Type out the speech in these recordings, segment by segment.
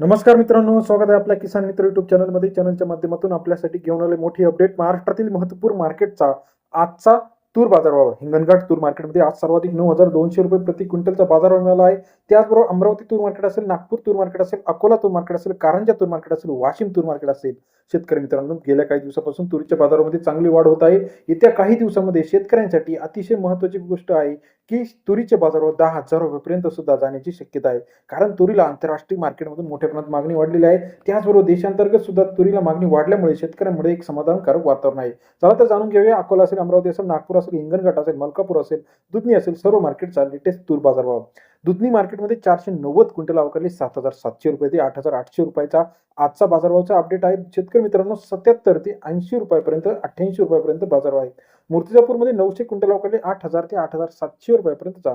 नमस्कार मित्रांनो स्वागत आहे आपल्या किसान मित्र युट्यूब चॅनलमध्ये चॅनलच्या माध्यमातून आपल्यासाठी घेऊन आले मोठी अपडेट महाराष्ट्रातील महत्त्वपूर्ण मार्केटचा आजचा तूर बाजारभाव हिंगणघाट तूर मार्केटमध्ये आज सर्वाधिक नऊ हजार दोनशे रुपये प्रति क्विंटलचा बाजारभाव मिळाला आहे. त्याचबरोबर अमरावती तूर मार्केट असेल नागपूर तूर मार्केट असेल अकोला तूर मार्केट असेल कारंजा तूर मार्केट असेल वाशिम तूर मार्केट असेल. शेतकरी मित्रांनो गेल्या काही दिवसापासून तुरीच्या बाजारामध्ये चांगली वाढ होत आहे. येत्या काही दिवसामध्ये शेतकऱ्यांसाठी अतिशय महत्त्वाची गोष्ट आहे की तुरीच्या बाजारावर दहा हजार रुपयेपर्यंत सुद्धा जाण्याची शक्यता आहे. कारण तुरीला आंतरराष्ट्रीय मार्केटमधून मोठ्या प्रमाणात मागणी वाढलेली आहे. त्याचबरोबर देशांतर्गत सुद्धा तुरीला मागणी वाढल्यामुळे शेतकऱ्यांमध्ये एक समाधानकारक वातावरण आहे. चला तर जाणून घेऊया अकोला असेल अमरावती असेल नागपूर असेल हिंगणघाट असेल मलकापूर असेल दुधनी असेल सर्व मार्केटचा लेटेस्ट तूर बाजारभाव. दुधनी मार्केटमध्ये चारशे नव्वद क्विंटल अवकाळी सात हजार सातशे रुपये ते आठ हजार आठशे रुपयाचा आजचा बाजारभावाचा अपडेट आहे. शेतकरी मित्रांनो सत्याहत्तर ते ऐंशी रुपयापर्यंत अठ्ठ्याऐंशी रुपयापर्यंत बाजारभाव आहे. मूर्तिजापूरमध्ये नऊशे क्विंटल अवकाळी आठ हजार ते आठ हजार सातशे रुपयापर्यंतचा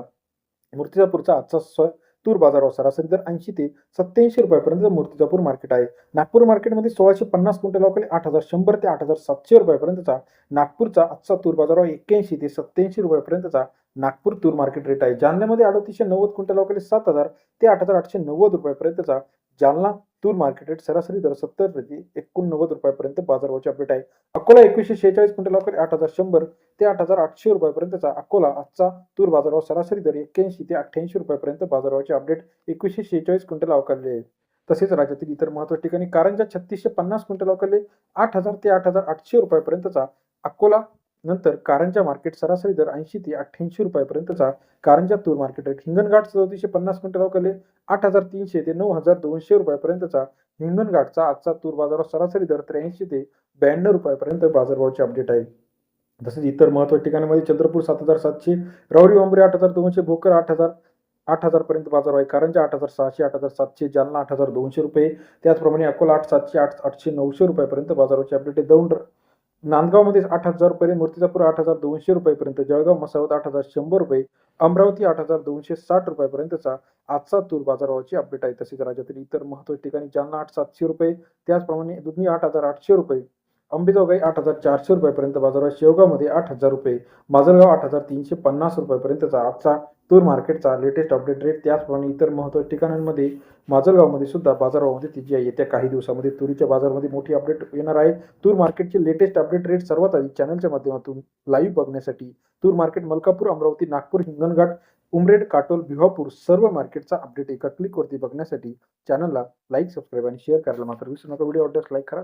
मूर्तिजापूरचा आजचा स तूर बाजारभाव सरासरी दर ऐंशी ते सत्याऐंशी रुपयापर्यंत मूर्तिजापूर मार्केट आहे. नागपूर मार्केटमध्ये सोळाशे पन्नास क्विंटल अवकाळी आठ हजार शंभर ते आठ हजार सातशे रुपयापर्यंतचा नागपूरचा आजचा तूर बाजारावर एक्क्याऐंशी ते सत्याऐंशी रुपयापर्यंतचा नागपूर तूर मार्केट रेट आहे. जालन्यामध्ये अडतीसशे नव्वद क्विंटल अवकाळी सात हजार. ते आठ हजार आठशे नव्वद रुपयापर्यंतचा जालना तूर मार्केट रेट सरासरी दर सत्तर ते एकोणनव्वद रुपयापर्यंत बाजारभावाची अपडेट आहे. अकोला एकवीसशे शेहेचाळीस क्विंटल अवकाळी आठ हजार शंभर ते आठ हजार आठशे रुपयापर्यंतचा अकोला आजचा तूर बाजारभाव सरासरी दर एक्क्याऐंशी ते अठ्ठ्याऐंशी रुपयापर्यंत बाजारभावाचे अपडेट एकवीसशे शेहेचाळीस क्विंटल अवकाळले आहे. तसेच राज्यातील इतर महत्त्वाच्या ठिकाणी कारंजा छत्तीसशे पन्नास क्विंटल अवकाळले आठ हजार ते आठ हजार आठशे रुपयापर्यंतचा अकोला नंतर कारंजा मार्केट सरासरी दर ऐंशी ते अठ्ठ्याऐंशी रुपयापर्यंतचा कारंजा तूर मार्केट रेट हिंगणघाट चौतीसशे पन्नास क्विंटल अवकाळले आठ हजार तीनशे ते नऊ हजार दोनशे रुपयापर्यंतचा हिंगणघाटचा आजचा तूर बाजारावर सरासरी दर त्र्याऐंशी ते ब्याण्णव रुपयापर्यंत बाजारभावाचे अपडेट आहे. तसेच इतर महत्त्वाच्या ठिकाणामध्ये चंद्रपूर सात हजार सातशे रावरी वांबरे आठ हजार दोनशे भोकर आठ हजार आठ हजार पर्यंत बाजार आहे. कारंजा आठ हजार सहाशे आठ हजार सातशे जालना आठ हजार दोनशे रुपये. त्याचप्रमाणे अकोला आठ सातशे आठ आठशे नऊशे रुपयापर्यंत बाजाराचे अपडेट आहे. दौंड नांदगावमध्ये आठ हजार रुपये मूर्तिजापूर आठ हजार दोनशे रुपयेपर्यंत जळगाव मसावत आठ हजार शंभर रुपये अमरावती आठ हजार दोनशे साठ रुपयापर्यंतचा आजचा तूर बाजारभावाची अपडेट आहे. तसेच राज्यातील इतर महत्त्वाच्या ठिकाणी जालना आठ सातशे रुपये त्याचप्रमाणे दुधनी आठ हजार आठशे रुपये अंबेजोगाई आठ हजार चारशे रुपयापर्यंत बाजारात शेवगावमध्ये आठ हजार रुपये माजलगाव आठ हजार तीनशे पन्नास रुपयापर्यंतचा आजचा तूर मार्केटचा लेटेस्ट अपडेट रेट त्याचप्रमाणे इतर महत्त्वाच्या ठिकाणांमध्ये माजलगावमध्ये सुद्धा बाजारामध्ये तिची आहे. येत्या काही दिवसामध्ये तुरीच्या बाजारामध्ये मोठी अपडेट येणार आहे. तूर मार्केटचे लेटेस्ट अपडेट रेट सर्वात आधी चॅनलच्या माध्यमातून लाईव्ह बघण्यासाठी तूर मार्केट मलकापूर अमरावती नागपूर हिंगणघाट उमरेड काटोल भिवापूर सर्व मार्केटचा अपडेट एका क्लिकवरती बघण्यासाठी चॅनलला लाईक सबस्क्राईब आणि शेअर करायला मात्र विसरू नका. व्हिडिओ आवडल्यास लाईक करा.